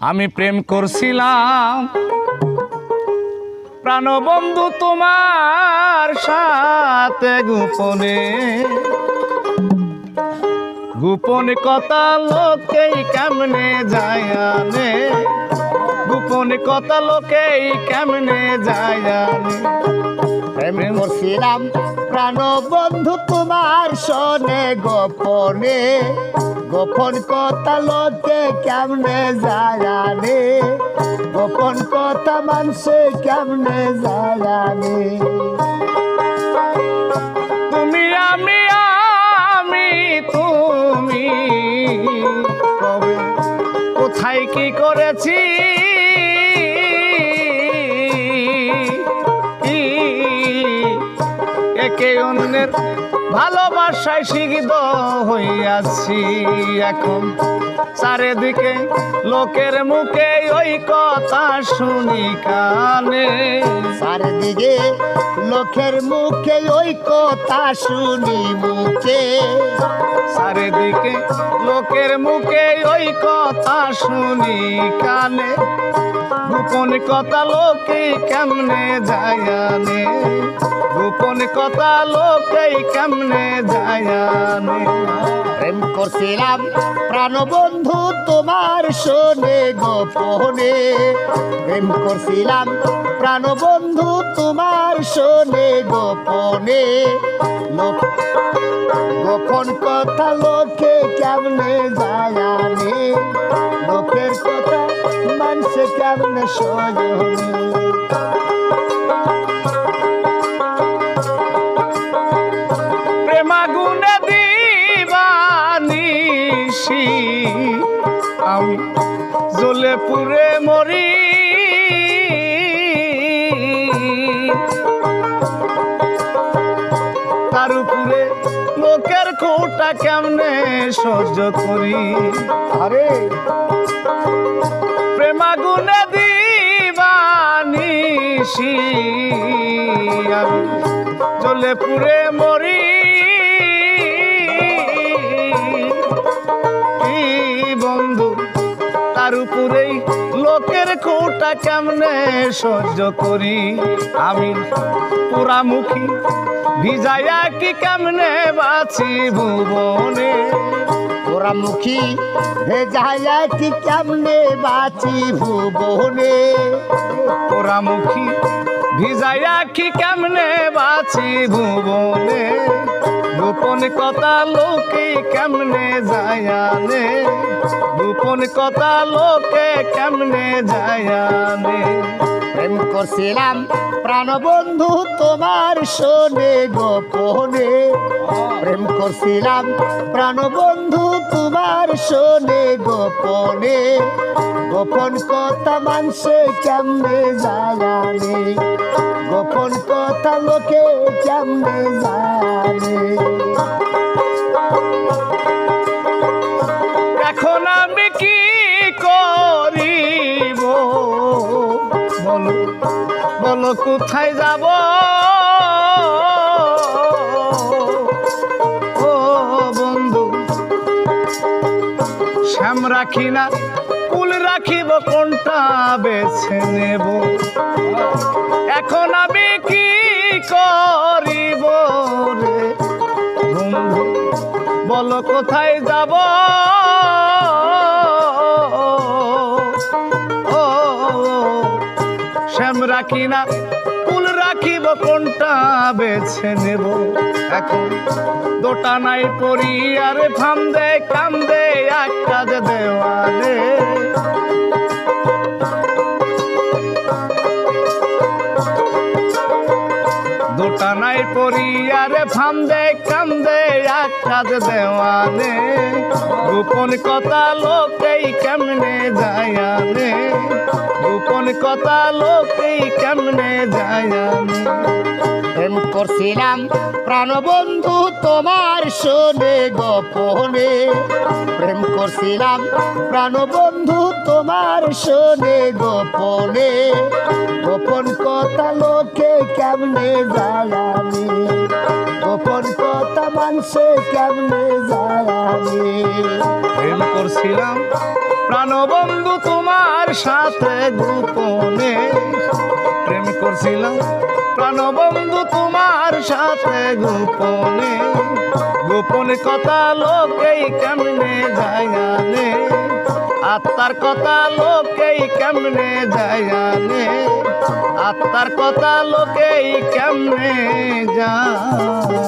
আমি প্রেম করছিলাম। প্রাণবন্ধু তোমার সাথে গোপনে। গোপন কথা লোকেই কেমনে যায় গোপন কথা লোকেই কেমনে যায়ানে প্রেম করছিলাম। প্রাণ বন্ধু তোমার সনে গোপনে। গোপন কথা লোকে কেমনে জানে? গোপন কথা মানুষে কেমনে জানে? তুমি আমি আমি, তুমি। কবে, কোথায়, কি করেছি? একে অন্যের ভালোবাসায় শিখিত হইয়াছি। এখন চারিদিকে লোকের মুখে ওই কথা শুনি কানে। চারিদিকে লোকের মুখে ওই কথা শুনি মুখে। চারিদিকে লোকের মুখে ওই কথা শুনি কানে। গোপন কথা লোকে কেমনে গোপন কথা লোকে কেমনে যায়ানে প্রেম করছিলাম প্রাণবন্ধু তোমার শোনে, গোপনে। প্রেম করছিলাম প্রাণবন্ধু তোমার শোনে, গোপনে। গোপন কথা লোকে কেমনে জানে? লোকের কথা মানুষে কেমনে শোনে পুরে মরি। তার উপরে লোকের খোটা কেমনে সহ্য করি? আরে। প্রেমাগুনে দিবানিসি আমি জ্বলে পুরে মরি। উপরেই লোকের খোটা কেমনে সহ্য করি? আমি পুরামুখী ভিজাইয়া কি কেমনে বাঁচি ভুবনে? তোরা মুখী ভেজাইয়া কি কেমনে বাঁচি ভুবনে? পোড়ামুখী ভিজাইয়া কি কেমনে বাঁচি ভুবনে? গোপন কথা লোকে কেমনে যায়ানে গোপন কথা লোকে কেমনে যায়ানে প্রেম করছিলাম প্রাণবন্ধু তোমার শোনে গোপনে। প্রেম করছিলাম প্রাণবন্ধু তোমার শোনে গোপনে। গোপন কথা মানুষে কেমনে জানে গোপন কথা লোকে কেমনে জানে বলো, কোথায় যাব? ও বন্ধু, শ্যাম রাখি না, কুল রাখিব, কোনটা বেছে নেব? এখন আমি কি করিব রে বন্ধু? বলো, কোথায় যাব? শ্যাম কুল রাখিব কোনটা বেছে নেব? এখন দোটা নাই পরি, আরে ফান্দে কান্দে এক কাজ দেওয়ালে কাজ দেওয়ানে গোপন কথা লোকেই কেমনে যায়ানে গোপন কথা লোকেই কেমনে যায়ানে প্রেম করছিলাম। প্রাণবন্ধু তোমার শোনে গোপনে। প্রেম করছিলাম, প্রাণবন্ধু তোমার শোনে গোপনে। গোপন কথা লোকে কেমনে জানি গোপন কথা মানুষে কেমনে জানি প্রেম করছিলাম, প্রাণবন্ধু তোমার সাথে গোপনে। প্রেম করছিলাম প্রাণবন্ধু তোমার সাথে গোপনে গোপনে কথা লোকেই কেমনে জায়ানে? আত্মার কথা লোকেই কেমনে জায়ানে? আত্মার কথা লোকেই কেমনে জানে?